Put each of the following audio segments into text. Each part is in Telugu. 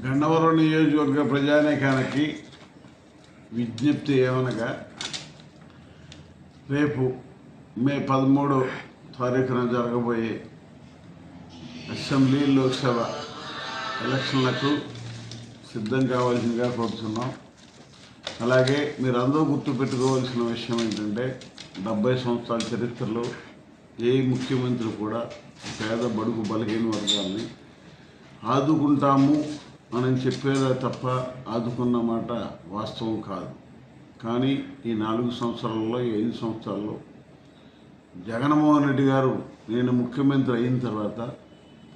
గన్నవరం నియోజకవర్గ ప్రజానేకానికి విజ్ఞప్తి ఏమనగా రేపు మే పదమూడో తారీఖున జరగబోయే అసెంబ్లీ లోక్సభ ఎలక్షన్లకు సిద్ధం కావాల్సిందిగా కోరుతున్నాం. అలాగే మీరందరూ గుర్తుపెట్టుకోవాల్సిన విషయం ఏంటంటే డెబ్బై సంవత్సరాల చరిత్రలో ఏ ముఖ్యమంత్రి కూడా పేద బడుగు బలహీన వర్గాల్ని ఆదుకుంటాము మనం చెప్పేదా తప్ప ఆదుకున్న మాట వాస్తవం కాదు. కానీ ఈ నాలుగు సంవత్సరాల్లో ఐదు సంవత్సరాల్లో జగన్మోహన్ రెడ్డి గారు నేను ముఖ్యమంత్రి అయిన తర్వాత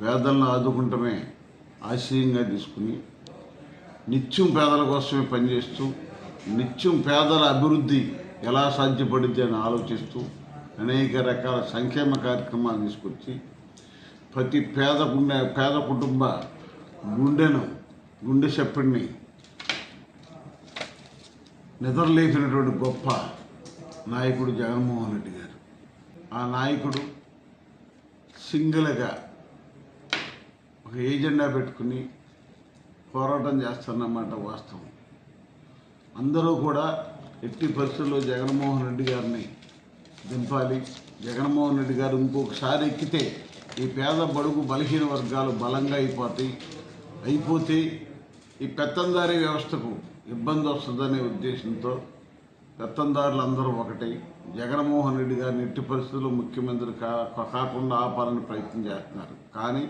పేదలను ఆదుకుంటమే ఆశయంగా తీసుకుని నిత్యం పేదల కోసమే పనిచేస్తూ నిత్యం పేదల అభివృద్ధి ఎలా సాధ్యపడుద్ది అని ఆలోచిస్తూ అనేక రకాల సంక్షేమ కార్యక్రమాలు తీసుకొచ్చి ప్రతి పేద గుండె పేద కుటుంబ గుండెను గుండె చెప్పడిని నిద్రలేపినటువంటి గొప్ప నాయకుడు జగన్మోహన్ రెడ్డి గారు. ఆ నాయకుడు సింగిల్గా ఒక ఏజెండా పెట్టుకుని పోరాటం చేస్తున్నమాట వాస్తవం. అందరూ కూడా ఎట్టి పరిస్థితుల్లో జగన్మోహన్ రెడ్డి గారిని దింపాలి. జగన్మోహన్ రెడ్డి గారు ఇంకొకసారి ఎక్కితే ఈ పేద బడుగు బలహీన వర్గాలు బలంగా అయిపోతాయి. అయిపోతే ఈ పెత్తందారీ వ్యవస్థకు ఇబ్బంది వస్తుందనే ఉద్దేశంతో పెత్తందారులు అందరూ ఒకటి జగన్మోహన్ రెడ్డి గారిని ఎట్టి పరిస్థితుల్లో ముఖ్యమంత్రి కా కాకుండా ఆపాలని ప్రయత్నం చేస్తున్నారు. కానీ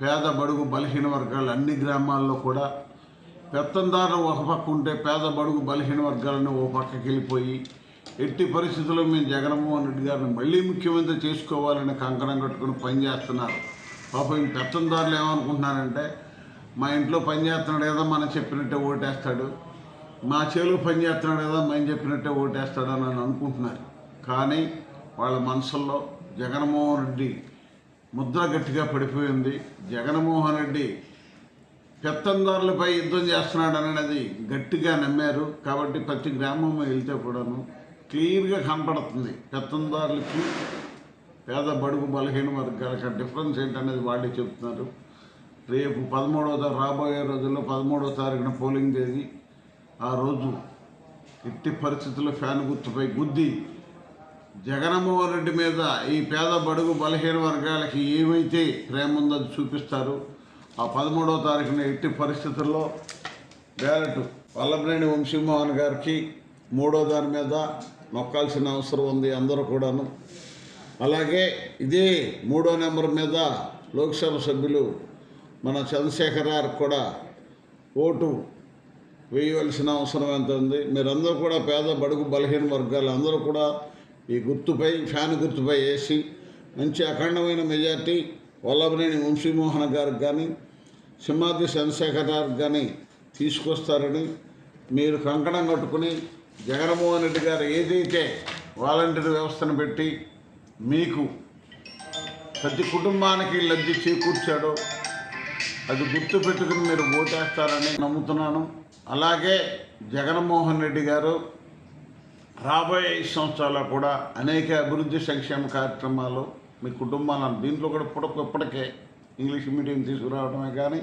పేద బడుగు బలహీన వర్గాలు అన్ని గ్రామాల్లో కూడా పెత్తందారులు ఒక పక్క ఉంటే పేద బడుగు బలహీన వర్గాలను ఓ పక్కకి వెళ్ళిపోయి ఎట్టి పరిస్థితుల్లో మేము జగన్మోహన్ రెడ్డి గారిని మళ్ళీ ముఖ్యమంత్రి చేసుకోవాలని కంకణం కట్టుకుని పనిచేస్తున్నారు. పాపం పెత్తందారులు ఏమనుకుంటున్నారంటే మా ఇంట్లో పని చేస్తున్నాడు ఏదో మనం చెప్పినట్టే ఓటేస్తాడు. మా చేలు పని చేస్తున్నాడు ఏదో మనం చెప్పినట్టే ఓటేస్తాడు అని అనుకుంటున్నారు. కానీ వాళ్ళ మనసుల్లో జగన్మోహన్ రెడ్డి ముద్ర గట్టిగా పడిపోయింది జగన్మోహన్ రెడ్డి పెత్తందారులపై యుద్ధం చేస్తున్నాడు అనేది గట్టిగా నమ్మారు. కాబట్టి ప్రతి గ్రామం వెళ్తే కూడాను క్లియర్గా కనపడుతుంది. పెత్తందారులకి పేద బడుగు బలహీన వర్గాలకి డిఫరెన్స్ ఏంటనేది వాళ్ళే చెప్తున్నారు. రేపు పదమూడవ తారీఖు రాబోయే రోజుల్లో పదమూడవ తారీఖున పోలింగ్ తేదీ. ఆ రోజు ఎట్టి పరిస్థితుల్లో ఫ్యాన్ గుర్తుపై గుద్ది జగన్మోహన్ రెడ్డి మీద ఈ పేద బడుగు బలహీన వర్గాలకి ఏమైతే ప్రేమ ఉందో అది చూపిస్తారు. ఆ పదమూడవ తారీఖున ఎట్టి పరిస్థితుల్లో బ్యాలెట్ వల్లభనేని వంశీమోహన్ గారికి మూడో దాని మీద నొక్కాల్సిన అవసరం ఉంది అందరూ కూడాను. అలాగే ఇదే మూడో నెంబర్ మీద లోక్సభ సభ్యులు మన చంద్రశేఖర్ గారికి కూడా ఓటు వేయవలసిన అవసరం ఎంత ఉంది? మీరందరూ కూడా పేద బడుగు బలహీన వర్గాలు అందరూ కూడా ఈ గుర్తుపై ఫ్యాన్ గుర్తుపై వేసి మంచి అఖండమైన మెజార్టీ వల్లభనేని వంశీమోహన్ గారికి కానీ సింహాద్రి చంద్రశేఖర్ గారికి కానీ తీసుకొస్తారని మీరు కంకణం కట్టుకుని జగన్మోహన్ రెడ్డి గారు ఏదైతే వాలంటీర్ వ్యవస్థను పెట్టి మీకు ప్రతి కుటుంబానికి లబ్ధి చేకూర్చాడో అది గుర్తు పెట్టుకుని మీరు ఓటేస్తారని నమ్ముతున్నాను. అలాగే జగన్మోహన్ రెడ్డి గారు రాబోయే ఐదు సంవత్సరాల్లో కూడా అనేక అభివృద్ధి సంక్షేమ కార్యక్రమాలు మీ కుటుంబాలను దీంట్లో కూడా ఇప్పటికి ఇప్పటికే ఇంగ్లీష్ మీడియం తీసుకురావడమే కానీ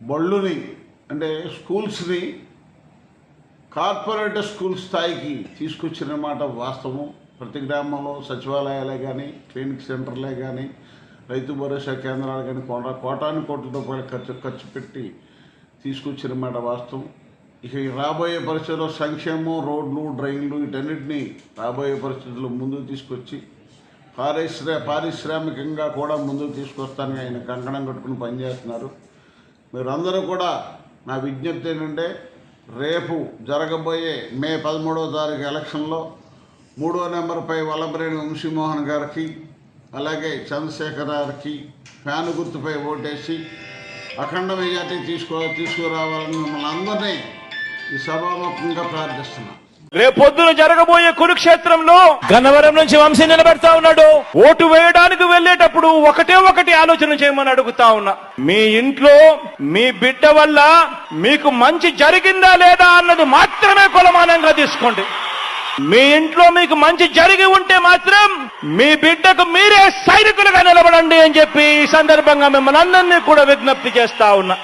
బళ్ళుని అంటే స్కూల్స్ని కార్పొరేట్ స్కూల్ స్థాయికి తీసుకొచ్చిన మాట వాస్తవం. ప్రతి గ్రామంలో సచివాలయాలే కానీ క్లినిక్ సెంటర్లే కానీ రైతు భరోసా కేంద్రాలు కానీ కోట కోటాను కోట్ల రూపాయలు ఖర్చు ఖర్చు పెట్టి తీసుకొచ్చిన మాట వాస్తవం. ఇక ఈ రాబోయే పరిస్థితుల్లో సంక్షేమం రోడ్లు డ్రైన్లు వీటన్నిటినీ రాబోయే పరిస్థితుల్లో ముందుకు తీసుకొచ్చి పారిశ్రా పారిశ్రామికంగా కూడా ముందుకు తీసుకొస్తానని ఆయన కంకణం కట్టుకుని పనిచేస్తున్నారు. మీరందరూ కూడా నా విజ్ఞప్తి ఏంటంటే రేపు జరగబోయే మే పదమూడవ తారీఖు ఎలక్షన్లో మూడో నెంబర్పై వల్లభరేణి వంశీమోహన్ గారికి అలాగే చంద్రశేఖర్ గారికి ఫ్యాన్ గుర్తుపై ఓటేసి అఖండ మెజార్టీ తీసుకో తీసుకురావాలని మిమ్మల్ని అందరినీ ఈ సభాముఖంగా ప్రార్థిస్తున్నాం. రేపొద్దున జరగబోయే కురుక్షేత్రంలో గన్నవరం నుంచి వంశీ నిలబెడతా ఉన్నాడు. ఓటు వేయడానికి వెళ్ళేటప్పుడు ఒకటే ఒకటి ఆలోచన చేయమని అడుగుతా ఉన్నా. మీ ఇంట్లో మీ బిడ్డ వల్ల మీకు మంచి జరిగిందా లేదా అన్నది మాత్రమే కొలమానంగా తీసుకోండి. మీ ఇంట్లో మీకు మంచి జరిగి ఉంటే మాత్రం మీ బిడ్డకు మీరే సైనికులుగా నిలబడండి అని చెప్పి ఈ సందర్భంగా మిమ్మల్ని అందరినీ కూడా విజ్ఞప్తి చేస్తా ఉన్నా.